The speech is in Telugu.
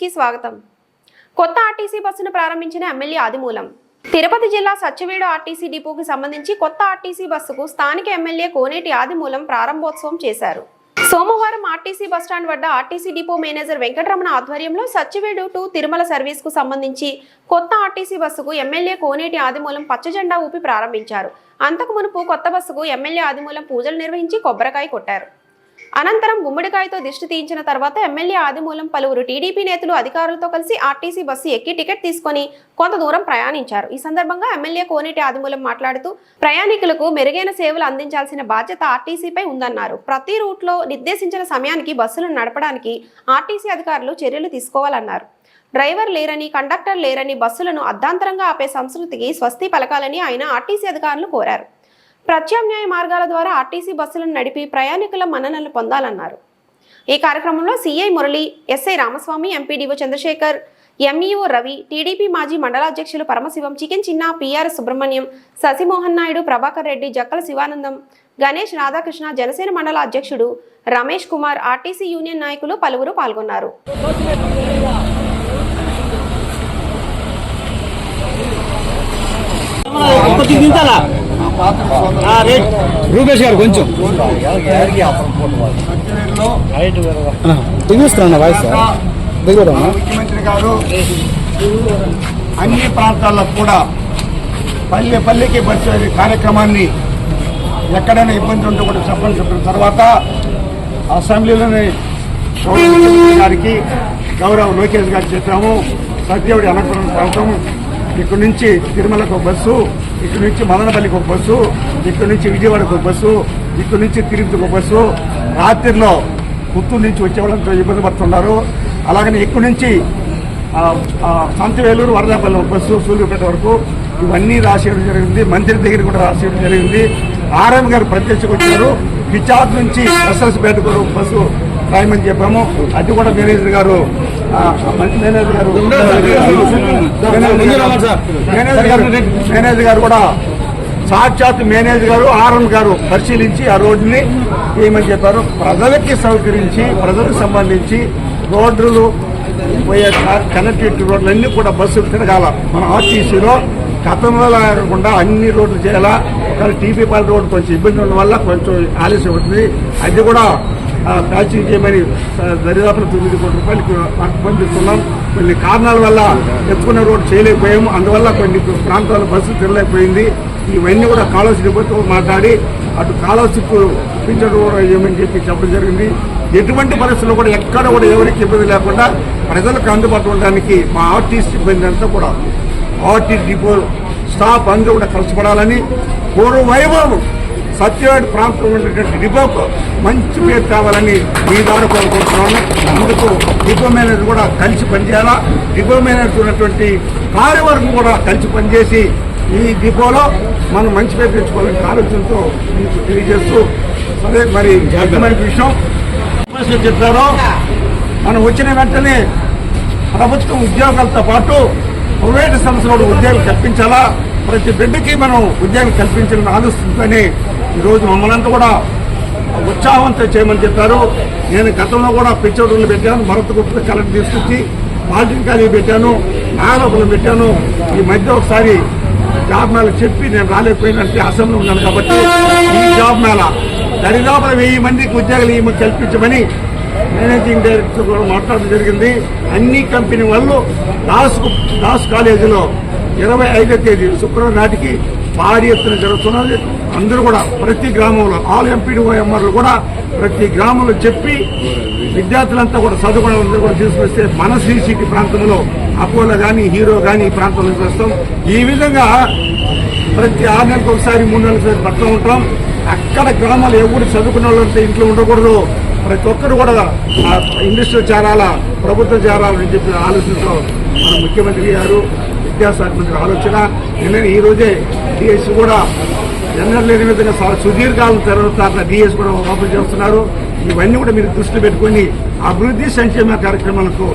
కి స్వాగతం. కొత్త ఆర్టీసీ బస్సును ప్రారంభించిన ఎమ్మెల్యే ఆదిమూలం. తిరుపతి జిల్లా సత్యవేడు ఆర్టీసీ డిపోకి సంబంధించి కొత్త ఆర్టీసీ బస్సుకు స్థానిక ఎమ్మెల్యే కోనేటి ఆదిమూలం ప్రారంభోత్సవం చేశారు. సోమవారం ఆర్టీసీ బస్టాండ్ వద్ద ఆర్టీసీ డిపో మేనేజర్ వెంకటరమణ ఆధ్వర్యంలో సత్యవేడు టు తిరుమల సర్వీస్కు సంబంధించి కొత్త ఆర్టీసీ బస్సుకు ఎమ్మెల్యే కోనేటి ఆదిమూలం పచ్చజెండా ఊపి ప్రారంభించారు. అంతకు మునుపు కొత్త బస్సుకు ఎమ్మెల్యే ఆదిమూలం పూజలు నిర్వహించి కొబ్బరికాయ కొట్టారు. అనంతరం గుమ్మడికాయతో దిష్టి తీయించిన తర్వాత ఎమ్మెల్యే ఆదిమూలం పలువురు టీడీపీ నేతలు అధికారులతో కలిసి ఆర్టీసీ బస్సు ఎక్కి టికెట్ తీసుకొని కొంత దూరం ప్రయాణించారు. ఈ సందర్భంగా ఎమ్మెల్యే కోనేటి ఆదిమూలం మాట్లాడుతూ ప్రయాణికులకు మెరుగైన సేవలు అందించాల్సిన బాధ్యత ఆర్టీసీపై ఉందన్నారు. ప్రతి రూట్లో నిర్దేశించిన సమయానికి బస్సులను నడపడానికి ఆర్టీసీ అధికారులు చర్యలు తీసుకోవాలన్నారు. డ్రైవర్ లేరని కండక్టర్ లేరని బస్సులను అర్ధాంతరంగా ఆపే సంస్కృతికి స్వస్తి పలకాలని ఆయన ఆర్టీసీ అధికారులు కోరారు. ప్రత్యామ్నాయ మార్గాల ద్వారా ఆర్టీసీ బస్సులను నడిపి ప్రయాణికుల మన్ననలు పొందాలన్నారు. ఈ కార్యక్రమంలో CI Murali SI Ramaswamy MPDO Chandrashekar MEO Ravi TDP మాజీ మండలాధ్యక్షులు పరమశివం చికెన్ చిన్న పిఆర్ సుబ్రహ్మణ్యం శశిమోహన్ నాయుడు ప్రభాకర్ రెడ్డి జక్కల శివానందం గణేష్ రాధాకృష్ణ జనసేన మండల అధ్యక్షుడు రమేష్ కుమార్ ఆర్టీసీ యూనియన్ నాయకులు పలువురు పాల్గొన్నారు. దించాలా రూపేష్ గారు కొంచెం. దిగుస్తున్నా వాయిస్? దగ్గర ముఖ్యమంత్రి గారు అన్ని ప్రాంతాల్లో కూడా పల్లె పల్లెకి బస్సు కార్యక్రమాన్ని ఎక్కడైనా ఇబ్బంది ఉంటే కూడా చెప్పని చెప్పిన తర్వాత అసెంబ్లీలోని గారికి గౌరవ లోకేష్ గారికి చెప్పాము. సత్యవుడి అనంతపురం ప్రాంతం ఇక్కడి నుంచి తిరుమలకు బస్సు ఇక్కడి నుంచి మదనపల్లికి ఒక బస్సు ఇక్కడి నుంచి విజయవాడకు ఒక బస్సు ఇక్కడి నుంచి తిరుపతికి ఒక బస్సు. రాత్రిలో పుత్తూరు నుంచి వచ్చేవాళ్ళంతా ఇబ్బంది పడుతున్నారు. అలాగని ఇక్కడి నుంచి సంతవేలూరు వరదాపల్లి ఒక బస్సు సూర్యాపేట వరకు. ఇవన్నీ రాసేయడం జరిగింది. మంత్రి దగ్గర కూడా రాసేయడం జరిగింది. ఆర్ఎం గారు ప్రత్యక్షకు వచ్చారు. పిచార్ నుంచి ఎస్ఎస్పేట ఒక బస్సు రాయమని చెప్పాము. అది కూడా మేనేజర్ గారు మేనేజర్ గారు మేనేజర్ గారు మేనేజర్ గారు కూడా సాక్షాత్ మేనేజర్ గారు ఆర్ఎం గారు పరిశీలించి ఆ రోడ్డుని ఏమని చెప్పారు? ప్రజలకి సౌకరించి ప్రజలకు సంబంధించి రోడ్లు పోయే కనెక్టివిటీ రోడ్లన్నీ కూడా బస్సులు తిరగాల. మన ఆర్టీసీలో గతంలో కాకుండా అన్ని రోడ్లు చేయాలా? కానీ టీపీ పాల రోడ్డు కొంచెం ఇబ్బంది ఉండడం వల్ల కొంచెం ఆలస్యం అవుతుంది. అది కూడా ప్యాచింగ్ చేయమని దరిదాపుల తొమ్మిది కోట్ల రూపాయలకి పంపిస్తున్నాం. కొన్ని కారణాల వల్ల ఎత్తుకున్న రోడ్డు చేయలేకపోయాము. అందువల్ల కొన్ని ప్రాంతాల బస్సులు తిరగలేకపోయింది ఇవన్నీ కూడా కాలువ నిపుణులతో మాట్లాడి అటు కాలర్షిప్ పింఛన్ కూడా ఏమని చెప్పి చెప్పడం జరిగింది. ఎటువంటి పరిస్థితుల్లో కూడా ఎక్కడ కూడా ఎవరికి ఇబ్బంది లేకుండా ప్రజలకు అందుబాటులో ఉండడానికి మా ఆర్టీసీ సిబ్బంది అంతా కూడా ఆర్టీ డిపో స్టాఫ్ అందరూ కూడా కలసిపడాలని పూర్వ వైభవం సత్యవాడి ప్రాంతంలో ఉన్నటువంటి డిపోకు మంచి పేరు కావాలని మీ ద్వారా కోరుకుంటున్నాను అందుకు డిపో మేనేజర్ కూడా కలిసి పనిచేయాలా? డిపో మేనేజర్ ఉన్నటువంటి కార్యవర్గం కూడా కలిసి పనిచేసి ఈ డిపోలో మనం మంచి పేరు తెచ్చుకోవాలని ఆలోచనతో మీకు తెలియజేస్తూ సరే మరి అర్థమైన విషయం. సమస్యలు చెప్పారో. మనం వచ్చిన వెంటనే ప్రభుత్వం ఉద్యోగాలతో పాటు ప్రైవేట్ సంస్థలు కూడా కల్పించాలా? ప్రతి బిడ్డకి మనం ఉద్యోగం కల్పించాలని ఆలోచిస్తుందని ఈరోజు మమ్మల్ని కూడా ఉత్సాహంతో చేయమని చెప్పారు. నేను గతంలో కూడా పిచ్చోడులు పెట్టాను. మరొక గుర్తు కలెక్టర్ తీసుకొచ్చి పాలిటింగ్ కాలేజీ పెట్టాను. నాగలోపల పెట్టాను. ఈ మధ్య ఒకసారి జాబ్ మేళ చెప్పి నేను రాలేకపోయినట్టు అసెంబ్లీ ఉన్నాను కాబట్టి ఈ జాబ్ మేళ దరిదాపుల వెయ్యి మందికి ఉద్యోగాలు ఈమె కల్పించమని మేనేజింగ్ డైరెక్టర్ కూడా మాట్లాడడం జరిగింది. అన్ని కంపెనీ వాళ్ళు దాస్ దాస్ కాలేజీలో ఇరవై ఐదో తేదీ శుక్రవారం నాటికి భారీ ఎత్తున జరుగుతున్నది. అందరూ కూడా ప్రతి గ్రామంలో ఆల్ ఎంపీడీ ఎంఆర్లు కూడా ప్రతి గ్రామంలో చెప్పి విద్యార్థులంతా కూడా చదువుకోవడం అందరూ కూడా తీసుకొస్తే మన సిసిటి ప్రాంతంలో అపోలో కానీ హీరో కానీ ఈ ప్రాంతంలో చూస్తాం ఈ విధంగా ప్రతి ఆరు నెలలకు ఒకసారి మూడు నెలలకు ఒకసారి పడుతూ ఉంటాం. అక్కడ గ్రామాలు ఎవరు చదువుకున్న వాళ్ళంతా ఇంట్లో ఉండకూడదు. ప్రతి ఒక్కరు కూడా ఆ ఇండస్ట్రీ చేరాలా ప్రభుత్వం చేరాలని చెప్పి ఆలోచనతో మన ముఖ్యమంత్రి గారు విద్యాశాఖ మంత్రి ఆలోచన నిన్న ఈ రోజే కూడా జనరల్ లేని విధంగా చాలా సుదీర్ఘకాలం తర్వాత డిఎస్ కూడా ఓపెన్ చేస్తున్నారు ఇవన్నీ కూడా మీరు దృష్టిలో పెట్టుకొని అభివృద్ధి సంక్షేమ కార్యక్రమాలకు